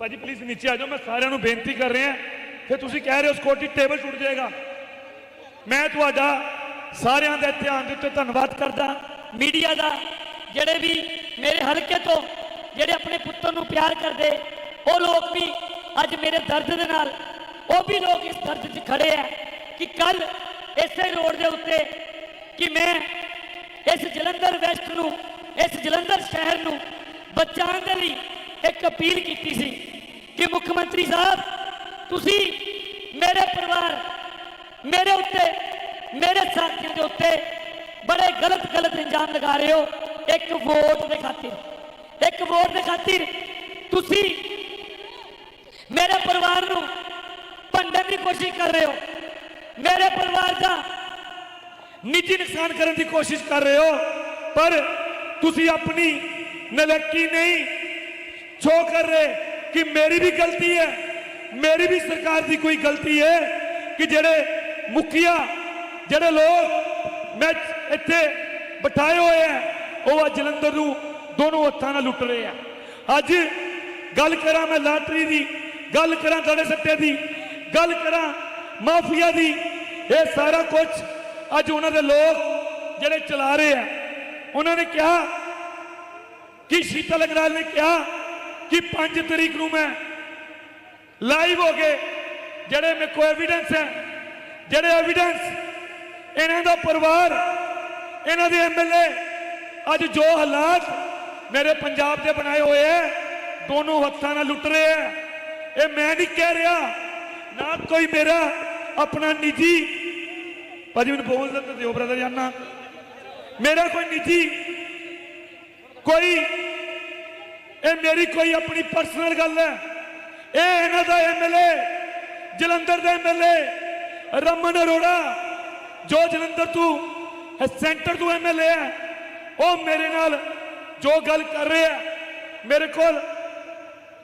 ਭਾਜੀ ਪਲੀਜ਼ ਨੀਚੇ ਆ ਜਾਓ, ਮੈਂ ਸਾਰਿਆਂ ਨੂੰ ਬੇਨਤੀ ਕਰ ਰਿਹਾ। ਫਿਰ ਤੁਸੀਂ ਕਹਿ ਰਹੇ ਹੋ ਸਕਿਉਰਟੀ ਟੇਬਲ ਛੁੱਟ ਜਾਏਗਾ। ਮੈਂ ਤੁਹਾਡਾ ਸਾਰਿਆਂ ਦੇ ਧਿਆਨ ਦੇ ਉੱਤੇ ਧੰਨਵਾਦ ਕਰਦਾ। ਮੀਡੀਆ ਦਾ, ਜਿਹੜੇ ਵੀ ਮੇਰੇ ਹਲਕੇ ਤੋਂ ਜਿਹੜੇ ਆਪਣੇ ਪੁੱਤਰ ਨੂੰ ਪਿਆਰ ਕਰਦੇ, ਉਹ ਲੋਕ ਵੀ ਅੱਜ ਮੇਰੇ ਦਰਦ ਦੇ ਨਾਲ, ਉਹ ਵੀ ਲੋਕ ਇਸ ਦਰਦ 'ਚ ਖੜੇ ਆ ਕਿ ਕੱਲ ਇਸੇ ਰੋਡ ਦੇ ਉੱਤੇ ਕਿ ਮੈਂ ਇਸ ਜਲੰਧਰ ਵੈਸਟ ਨੂੰ, ਇਸ ਜਲੰਧਰ ਸ਼ਹਿਰ ਨੂੰ ਬਚਾਉਣ ਦੇ ਲਈ ਇੱਕ ਅਪੀਲ ਕੀਤੀ ਸੀ। ਕਿ ਮੁੱਖ ਮੰਤਰੀ ਸਾਹਿਬ, ਤੁਸੀਂ ਮੇਰੇ ਪਰਿਵਾਰ, ਮੇਰੇ ਉੱਤੇ, ਮੇਰੇ ਸਾਥੀਆਂ ਦੇ ਉੱਤੇ ਬੜੇ ਗਲਤ ਗਲਤ ਇਲਜ਼ਾਮ ਲਗਾ ਰਹੇ ਹੋ। ਇੱਕ ਵੋਟ ਦੇ ਖਾਤਰ, ਇੱਕ ਵੋਟ ਦੇ ਖਾਤਰ ਤੁਸੀਂ ਮੇਰੇ ਪਰਿਵਾਰ ਨੂੰ ਭੰਡਣ ਦੀ ਕੋਸ਼ਿਸ਼ ਕਰ ਰਹੇ ਹੋ। ਮੇਰੇ ਪਰਿਵਾਰ ਦਾ ਨਿੱਜੀ ਨੁਕਸਾਨ ਕਰਨ ਦੀ ਕੋਸ਼ਿਸ਼ ਕਰ ਰਹੇ ਹੋ, ਪਰ ਤੁਸੀਂ ਆਪਣੀ ਨਲਕੀ ਨਹੀਂ ਸ਼ੋ ਕਰ ਰਹੇ। ਕਿ ਮੇਰੀ ਵੀ ਗਲਤੀ ਹੈ, ਮੇਰੀ ਵੀ ਸਰਕਾਰ ਦੀ ਕੋਈ ਗਲਤੀ ਹੈ ਕਿ ਜਿਹੜੇ ਮੁਖੀਆ, ਜਿਹੜੇ ਲੋਕ ਮੈਂ ਇੱਥੇ ਬਿਠਾਏ ਹੋਏ ਆ, ਉਹ ਅੱਜ ਜਲੰਧਰ ਨੂੰ ਦੋਨੋਂ ਹੱਥਾਂ ਨਾਲ ਲੁੱਟ ਰਹੇ ਆ। ਅੱਜ ਗੱਲ ਕਰਾਂ ਮੈਂ ਲਾਟਰੀ ਦੀ, ਗੱਲ ਕਰਾਂ ਦੜੇ ਸੱਟੇ ਦੀ, ਗੱਲ ਕਰਾਂ ਮਾਫੀਆ ਦੀ, ਇਹ ਸਾਰਾ ਕੁਝ ਅੱਜ ਉਹਨਾਂ ਦੇ ਲੋਕ ਜਿਹੜੇ ਚਲਾ ਰਹੇ ਆ। ਉਹਨਾਂ ਨੇ ਕਿਹਾ ਕਿ ਸ਼ੀਤਲ ਅਗਰਾਲ ਨੇ ਕਿਹਾ ਕਿ 5 ਤਰੀਕ ਨੂੰ ਮੈਂ ਲਾਈਵ ਹੋ ਕੇ ਜਿਹੜੇ ਮੇਰੇ ਕੋਲ ਐਵੀਡੈਂਸ ਹੈ, ਜਿਹੜੇ ਐਵੀਡੈਂਸ ਇਹਨਾਂ ਦਾ ਪਰਿਵਾਰ, ਇਹਨਾਂ ਦੇ ਐਮਐਲਏ ਅੱਜ ਜੋ ਹਾਲਾਤ ਮੇਰੇ ਪੰਜਾਬ ਦੇ ਬਣਾਏ ਹੋਏ ਐ ਦੋਨੋਂ ਹੱਥਾਂ ਨਾਲ ਲੁੱਟ ਰਹੇ ਐ ਇਹ ਮੈਂ ਨਹੀਂ ਕਹਿ ਰਿਹਾ, ਨਾ ਕੋਈ ਮੇਰਾ ਆਪਣਾ ਨਿੱਜੀ, ਭਾਜੀ ਮੈਨੂੰ ਬੋਲ ਦਿੰਦੇ ਦਿਓ ਬ੍ਰਦਰ ਜਾਨਾ ਮੇਰਾ ਕੋਈ ਨਿੱਜੀ ਕੋਈ ਇਹ ਮੇਰੀ ਕੋਈ ਆਪਣੀ ਪਰਸਨਲ ਗੱਲ ਹੈ। ਇਹ ਇਹਨਾਂ ਦਾ ਐਮਐਲਏ ਜਲੰਧਰ ਦਾ ਐਮਐਲਏ ਰਮਨ ਅਰੋੜਾ, ਜੋ ਜਲੰਧਰ ਤੋਂ ਇਹ ਸੈਂਟਰ ਤੋਂ ਐਮਐਲਏ ਹੈ, ਉਹ ਮੇਰੇ ਨਾਲ ਜੋ ਗੱਲ ਕਰ ਰਿਹਾ ਮੇਰੇ ਕੋਲ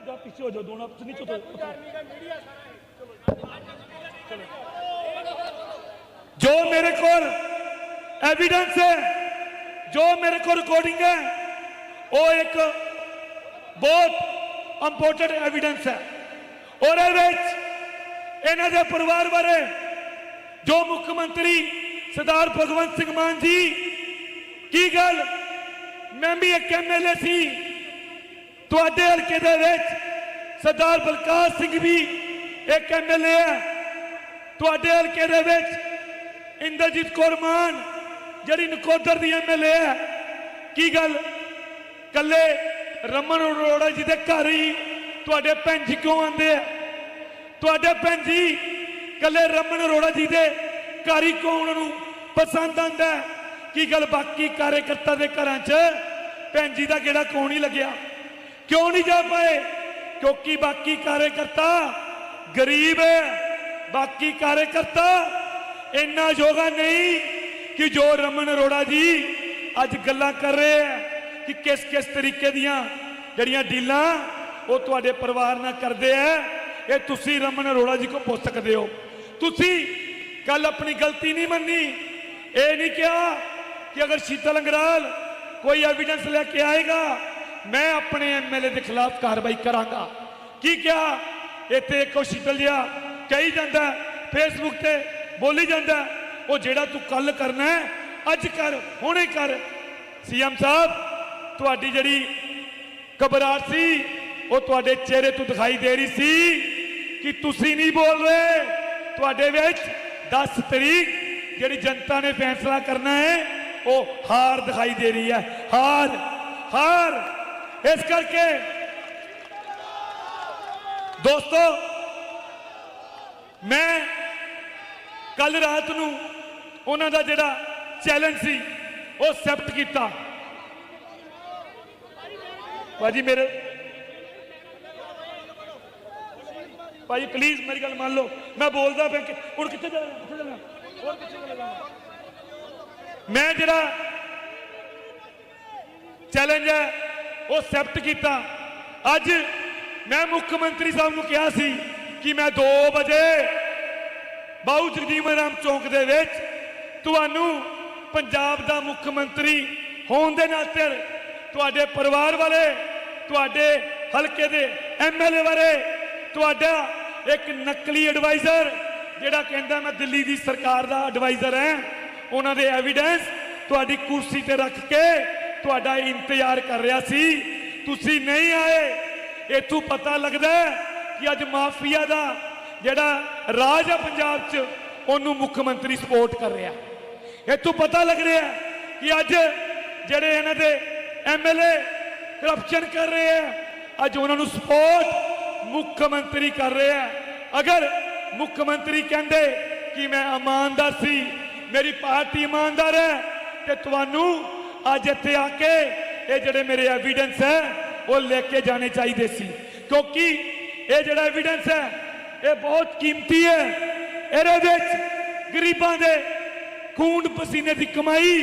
ਜਾ ਪਿੱਛੇ ਹੋ ਜਾਓ ਦੋਨਾਂ ਤੁਸੀਂ ਨੀਚੇ ਉਤਰੋ ਜੋ ਮੇਰੇ ਕੋਲ ਐਵੀਡੈਂਸ ਹੈ, ਜੋ ਮੇਰੇ ਕੋਲ ਰਿਕਾਰਡਿੰਗ ਹੈ, ਉਹ ਇੱਕ ਬਹੁਤ ਇੰਪੋਰਟੈਂਟ ਐਵੀਡੈਂਸ ਹੈ ਔਰ ਇਹ ਵਿੱਚ ਇਹਨਾਂ ਦੇ ਪਰਿਵਾਰ ਬਾਰੇ ਜੋ ਮੁੱਖ ਮੰਤਰੀ ਸਰਦਾਰ ਭਗਵੰਤ ਸਿੰਘ ਮਾਨ ਜੀ ਕੀ ਗੱਲ ਮੈਂ ਵੀ ਇੱਕ ਐਮਐਲਏ ਸੀ ਤੁਹਾਡੇ ਹਲਕੇ ਦੇ ਵਿੱਚ ਸਰਦਾਰ ਬਲਕਾਰ ਸਿੰਘ ਵੀ ਇੱਕ ਐਮਐਲਏ ਹੈ ਤੁਹਾਡੇ ਹਲਕੇ ਦੇ ਵਿੱਚ ਇੰਦਰਜੀਤ ਕੌਰ ਮਾਨ ਜਿਹੜੀ ਨਕੋਦਰ ਦੀ ਐਮਐਲਏ ਹੈ ਕੀ ਗੱਲ ਕੱਲੇ ਰਮਨ ਅਰੋੜਾ ਜੀ ਦੇ ਘਰ ਹੀ ਤੁਹਾਡੇ ਭੈਣ ਜੀ ਕਿਉਂ ਆਉਂਦੇ ਆ? ਤੁਹਾਡੇ ਭੈਣ ਜੀ ਕੱਲੇ ਰਮਨ ਅਰੋੜਾ ਜੀ ਦੇ ਘਰ ਹੀ ਕਿਉਂ ਉਹਨਾਂ ਨੂੰ ਪਸੰਦ ਆਂਦਾ ਕੀ ਗੱਲ ਬਾਕੀ ਕਾਰਜਕਰਤਾ ਦੇ ਘਰਾਂ 'ਚ ਭੈਣ ਜੀ ਦਾ ਕਿਹੜਾ ਕੌਣ ਹੀ ਲੱਗਿਆ? ਕਿਉਂ ਨਹੀਂ ਜਾ ਪਾਏ? ਕਿਉਂਕਿ ਬਾਕੀ ਕਾਰਜਕਰਤਾ ਗਰੀਬ ਹੈ। ਬਾਕੀ ਕਾਰਜਕਰਤਾ ਇੰਨਾ ਯੋਗਾ ਨਹੀਂ ਕਿ ਜੋ ਰਮਨ ਅਰੋੜਾ ਜੀ ਅੱਜ ਗੱਲਾਂ ਕਰ ਰਹੇ ਹੈ ਕਿ ਕਿਸ ਕਿਸ ਤਰੀਕੇ ਦੀਆਂ ਜਿਹੜੀਆਂ ਡੀਲਾਂ ਉਹ ਤੁਹਾਡੇ ਪਰਿਵਾਰ ਨਾਲ ਕਰਦੇ ਆ, ਇਹ ਤੁਸੀਂ ਰਮਨ ਅਰੋੜਾ ਜੀ ਕੋ ਪੁੱਛ ਸਕਦੇ ਹੋ। ਤੁਸੀਂ ਕੱਲ ਆਪਣੀ ਗਲਤੀ ਨਹੀਂ ਮੰਨੀ। ਇਹ ਨਹੀਂ ਕਿਹਾ ਕਿ ਅਗਰ ਸ਼ੀਤਲ ਅੰਗਰਾਲ ਕੋਈ ਐਵੀਡੈਂਸ ਲੈ ਕੇ ਆਏਗਾ, ਮੈਂ ਆਪਣੇ ਐਮਐਲਏ ਦੇ ਖਿਲਾਫ ਕਾਰਵਾਈ ਕਰਾਂਗਾ। ਕੀ ਕਿਹਾ? ਇੱਥੇ ਇੱਕੋ ਸ਼ੀਤਲ ਜਿਹਾ ਕਹੀ ਜਾਂਦਾ ਫੇਸਬੁੱਕ ਤੇ ਬੋਲੀ ਜਾਂਦਾ, ਉਹ ਜਿਹੜਾ ਤੂੰ ਕੱਲ ਕਰਨਾ ਅੱਜ ਕਰ, ਹੁਣੇ ਕਰ। ਸੀਐਮ ਸਾਹਿਬ ਤੁਹਾਡੀ ਜਿਹੜੀ ਘਬਰਾਹਟ ਸੀ, ਉਹ ਤੁਹਾਡੇ ਚਿਹਰੇ ਤੋਂ ਦਿਖਾਈ ਦੇ ਰਹੀ ਸੀ ਕਿ ਤੁਸੀਂ ਨਹੀਂ ਬੋਲ ਰਹੇ। ਤੁਹਾਡੇ ਵਿੱਚ 10 ਤਰੀਕ ਜਿਹੜੀ ਜਨਤਾ ਨੇ ਫੈਸਲਾ ਕਰਨਾ ਹੈ, ਉਹ ਹਾਰ ਦਿਖਾਈ ਦੇ ਰਹੀ ਹੈ। ਹਾਰ ਹਾਰ। ਇਸ ਕਰਕੇ ਦੋਸਤੋ, ਮੈਂ ਕੱਲ ਰਾਤ ਨੂੰ ਉਹਨਾਂ ਦਾ ਜਿਹੜਾ ਚੈਲੰਜ ਸੀ, ਉਹ ਐਕਸੈਪਟ ਕੀਤਾ। ਭਾਜੀ ਮੇਰੇ ਭਾਜੀ ਪਲੀਜ਼ ਮੇਰੀ ਗੱਲ ਮੰਨ ਲਓ। ਮੈਂ ਬੋਲਦਾ ਪਿਆ ਹੁਣ ਕਿੱਥੇ ਜਾਣਾ ਕਿੱਥੇ ਜਾਣਾ? ਹੋਰ ਕਿੱਥੇ ਜਾਣਾ? ਮੈਂ ਜਿਹੜਾ ਚੈਲੰਜ ਹੈ, ਉਹ ਐਕਸੈਪਟ ਕੀਤਾ। ਅੱਜ ਮੈਂ ਮੁੱਖ ਮੰਤਰੀ ਸਾਹਿਬ ਨੂੰ ਕਿਹਾ ਸੀ ਕਿ ਮੈਂ 2 ਵਜੇ ਬਾਊ ਜਗਜੀਵਨ ਰਾਮ ਚੌਂਕ ਦੇ ਵਿੱਚ ਤੁਹਾਨੂੰ ਪੰਜਾਬ ਦਾ ਮੁੱਖ ਮੰਤਰੀ ਹੋਣ ਦੇ ਨਾਤੇ ਤੁਹਾਡੇ ਪਰਿਵਾਰ ਵਾਲੇ ਤੁਹਾਡੇ ਹਲਕੇ ਦੇ ਐਮਐਲਏ ਬਾਰੇ ਤੁਹਾਡਾ ਇੱਕ ਨਕਲੀ ਐਡਵਾਈਜ਼ਰ ਜਿਹੜਾ ਕਹਿੰਦਾ ਮੈਂ ਦਿੱਲੀ ਦੀ ਸਰਕਾਰ ਦਾ ਐਡਵਾਈਜ਼ਰ ਹਾਂ, ਉਹਨਾਂ ਦੇ ਐਵੀਡੈਂਸ ਤੁਹਾਡੀ ਕੁਰਸੀ ਤੇ ਰੱਖ ਕੇ ਤੁਹਾਡਾ ਇੰਤਜ਼ਾਰ ਕਰ ਰਿਹਾ ਸੀ। ਤੁਸੀਂ ਨਹੀਂ ਆਏ। ਇਥੋਂ ਪਤਾ ਲੱਗਦਾ ਕਿ ਅੱਜ ਮਾਫੀਆ ਦਾ ਜਿਹੜਾ ਰਾਜ ਹੈ ਪੰਜਾਬ 'ਚ, ਉਹਨੂੰ ਮੁੱਖ ਮੰਤਰੀ ਸਪੋਰਟ ਕਰ ਰਿਹਾ। ਇਥੋਂ ਪਤਾ ਲੱਗ ਰਿਹਾ ਕਿ ਅੱਜ ਜਿਹੜੇ ਇਹਨਾਂ ਦੇ ਐਮਐਲਏ ਕਰਪਸ਼ਨ ਕਰ ਰਹੇ ਆ ਅੱਜ ਉਹਨਾਂ ਨੂੰ ਸਪੋਰਟ ਮੁੱਖ ਮੰਤਰੀ ਕਰ ਰਿਹਾ ਹੈ। ਅਗਰ ਮੁੱਖ ਮੰਤਰੀ ਕਹਿੰਦੇ ਕਿ ਮੈਂ ਇਮਾਨਦਾਰ ਸੀ ਮੇਰੀ ਪਾਰਟੀ ਇਮਾਨਦਾਰ ਹੈ ਤੇ ਤੁਹਾਨੂੰ ਅੱਜ ਇੱਥੇ ਆ ਕੇ ਇਹ ਜਿਹੜੇ ਮੇਰੇ ਐਵੀਡੈਂਸ ਹੈ ਉਹ ਲੈ ਕੇ ਜਾਣੇ ਚਾਹੀਦੇ ਸੀ ਕਿਉਂਕਿ ਇਹ ਜਿਹੜਾ ਐਵੀਡੈਂਸ ਹੈ ਇਹ ਬਹੁਤ ਕੀਮਤੀ ਹੈ ਇਹਦੇ ਵਿੱਚ ਗਰੀਬਾਂ ਦੇ ਖੂਨ ਪਸੀਨੇ ਦੀ ਕਮਾਈ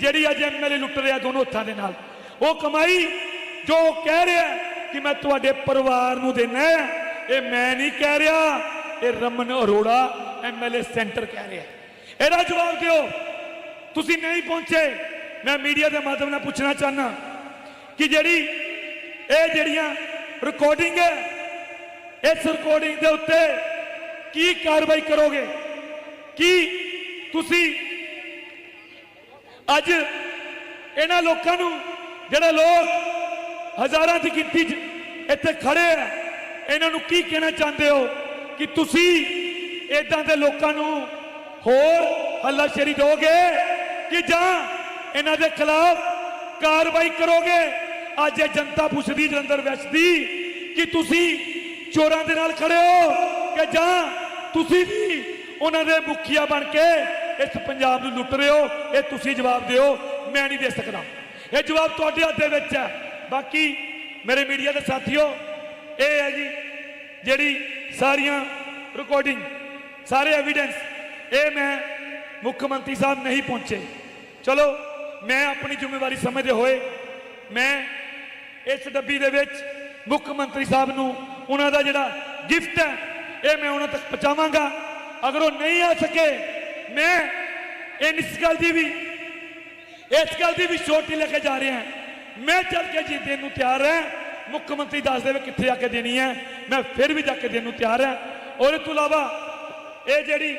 ਜਿਹੜੀ ਅੱਜ ਐਮਐਲਏ ਲੁੱਟ ਰਿਹਾ ਦੋਨੋਂ ਹੱਥਾਂ ਦੇ ਨਾਲ ਉਹ ਕਮਾਈ ਜੋ ਉਹ ਕਹਿ ਰਿਹਾ ਕਿ ਮੈਂ ਤੁਹਾਡੇ ਪਰਿਵਾਰ ਨੂੰ ਦੇਣਾ ਇਹ ਮੈਂ ਨਹੀਂ ਕਹਿ ਰਿਹਾ, ਇਹ ਰਮਨ ਅਰੋੜਾ ਐਮਐਲਏ ਸੈਂਟਰ ਕਹਿ ਰਿਹਾ ਇਹਦਾ ਜਵਾਬ ਦਿਓ। ਤੁਸੀਂ ਨਹੀਂ ਪਹੁੰਚੇ। ਮੈਂ ਮੀਡੀਆ ਦੇ ਮਾਧਿਅਮ ਨਾਲ ਪੁੱਛਣਾ ਚਾਹਨਾ ਕਿ ਜਿਹੜੀ ਇਹ ਜਿਹੜੀਆਂ ਰਿਕਾਰਡਿੰਗ ਹੈ, ਇਸ ਰਿਕਾਰਡਿੰਗ ਦੇ ਉੱਤੇ ਕੀ ਕਾਰਵਾਈ ਕਰੋਗੇ? ਕੀ ਤੁਸੀਂ ਅੱਜ ਇਹਨਾਂ ਲੋਕਾਂ ਨੂੰ ਜਿਹੜੇ ਲੋਕ ਹਜ਼ਾਰਾਂ ਦੀ ਗਿਣਤੀ 'ਚ ਇੱਥੇ ਖੜੇ ਆ, ਇਹਨਾਂ ਨੂੰ ਕੀ ਕਹਿਣਾ ਚਾਹੁੰਦੇ ਹੋ ਕਿ ਤੁਸੀਂ ਇਦਾਂ ਦੇ ਲੋਕਾਂ ਨੂੰ ਹੋਰ ਹੱਲਾਸ਼ੇਰੀ ਦੋਗੇ ਕਿ ਜਾਂ ਇਹਨਾਂ ਦੇ ਖਿਲਾਫ ਕਾਰਵਾਈ ਕਰੋਗੇ? ਅੱਜ ਇਹ ਜਨਤਾ ਪੁੱਛਦੀ, ਜਲੰਧਰ ਵੈਸਟ ਦੀ ਕਿ ਤੁਸੀਂ ਚੋਰਾਂ ਦੇ ਨਾਲ ਖੜੇ ਹੋ ਕਿ ਜਾਂ ਤੁਸੀਂ ਵੀ ਉਹਨਾਂ ਦੇ ਮੁਖੀਆ ਬਣ ਕੇ ਇਸ ਪੰਜਾਬ ਨੂੰ ਲੁੱਟ ਰਹੇ ਹੋ? ਇਹ ਤੁਸੀਂ ਜਵਾਬ ਦਿਓ, ਮੈਂ ਨਹੀਂ ਦੇ ਸਕਦਾ। ਇਹ ਜਵਾਬ ਤੁਹਾਡੇ ਹੱਥ ਦੇ ਵਿੱਚ ਹੈ। ਬਾਕੀ ਮੇਰੇ ਮੀਡੀਆ ਦੇ ਸਾਥੀਓ, ਇਹ ਹੈ ਜੀ ਜਿਹੜੀ ਸਾਰੀਆਂ ਰਿਕਾਰਡਿੰਗ ਸਾਰੇ ਐਵੀਡੈਂਸ ਇਹ ਮੈਂ ਮੁੱਖ ਮੰਤਰੀ ਸਾਹਿਬ ਨਹੀਂ ਪਹੁੰਚੇ। ਚਲੋ, ਮੈਂ ਆਪਣੀ ਜ਼ਿੰਮੇਵਾਰੀ ਸਮਝਦੇ ਹੋਏ, ਮੈਂ ਇਸ ਡੱਬੀ ਦੇ ਵਿੱਚ ਮੁੱਖ ਮੰਤਰੀ ਸਾਹਿਬ ਨੂੰ ਉਹਨਾਂ ਦਾ ਜਿਹੜਾ ਗਿਫਟ ਹੈ, ਇਹ ਮੈਂ ਉਹਨਾਂ ਤੱਕ ਪਹੁੰਚਾਵਾਂਗਾ। ਅਗਰ ਉਹ ਨਹੀਂ ਆ ਸਕੇ, ਮੈਂ ਇਹ ਇਸ ਗੱਲ ਦੀ ਵੀ ਇਸ ਗੱਲ ਦੀ ਵੀ ਛੋਟੀ ਲੈ ਕੇ ਜਾ ਰਿਹਾ ਹਾਂ। ਮੈਂ ਚੱਲ ਕੇ ਜੀ ਦੇਣ ਨੂੰ ਤਿਆਰ ਹਾਂ। ਮੁੱਖ ਮੰਤਰੀ ਦੱਸ ਦੇਵੇ ਕਿੱਥੇ ਜਾ ਕੇ ਦੇਣੀ ਹੈ। ਮੈਂ ਫਿਰ ਵੀ ਜਾ ਕੇ ਦੇਣ ਨੂੰ ਤਿਆਰ ਹਾਂ। ਔਰ ਇਸ ਤੋਂ ਇਲਾਵਾ ਇਹ ਜਿਹੜੀ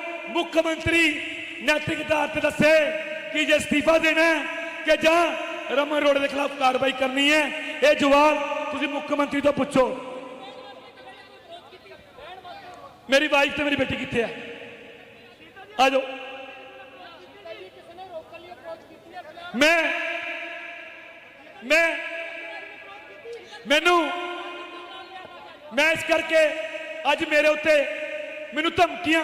ਮੁੱਖ ਮੰਤਰੀ ਨੈਤਿਕ ਆਧਾਰ ਤੇ ਦੱਸੇ ਕਿ ਜੇ ਅਸਤੀਫਾ ਦੇਣਾ ਹੈ ਕਿ ਜਾਂ ਰਮਨ ਅਰੋੜਾ ਦੇ ਖਿਲਾਫ ਕਾਰਵਾਈ ਕਰਨੀ ਹੈ, ਇਹ ਜਵਾਬ ਤੁਸੀਂ ਮੁੱਖ ਮੰਤਰੀ ਤੋਂ ਪੁੱਛੋ। ਮੇਰੀ ਵਾਈਫ ਤੇ ਮੇਰੀ ਬੇਟੀ ਕਿੱਥੇ ਹੈ ਆ ਜਾਓ। ਮੈਂ ਮੈਂ, ਮੈਨੂੰ, ਮੈਂ ਇਸ ਕਰਕੇ ਅੱਜ ਮੇਰੇ ਉੱਤੇ ਮੈਨੂੰ ਧਮਕੀਆਂ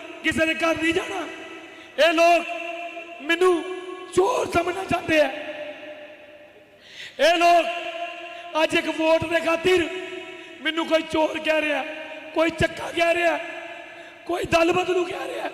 ਕਿਸੇ ਦੇ ਘਰ ਨਹੀਂ ਜਾਣਾ। ਇਹ ਲੋਕ ਮੈਨੂੰ ਚੋਰ ਸਮਝਣਾ ਚਾਹੁੰਦੇ ਆ। ਇਹ ਲੋਕ ਅੱਜ ਇੱਕ ਵੋਟ ਦੇ ਖਾਤਰ ਮੈਨੂੰ ਕੋਈ ਚੋਰ ਕਹਿ ਰਿਹਾ, ਕੋਈ ਚੱਕਾ ਕਹਿ ਰਿਹਾ, ਕੋਈ ਦਲ ਬਦਲੂ ਕਹਿ ਰਿਹਾ।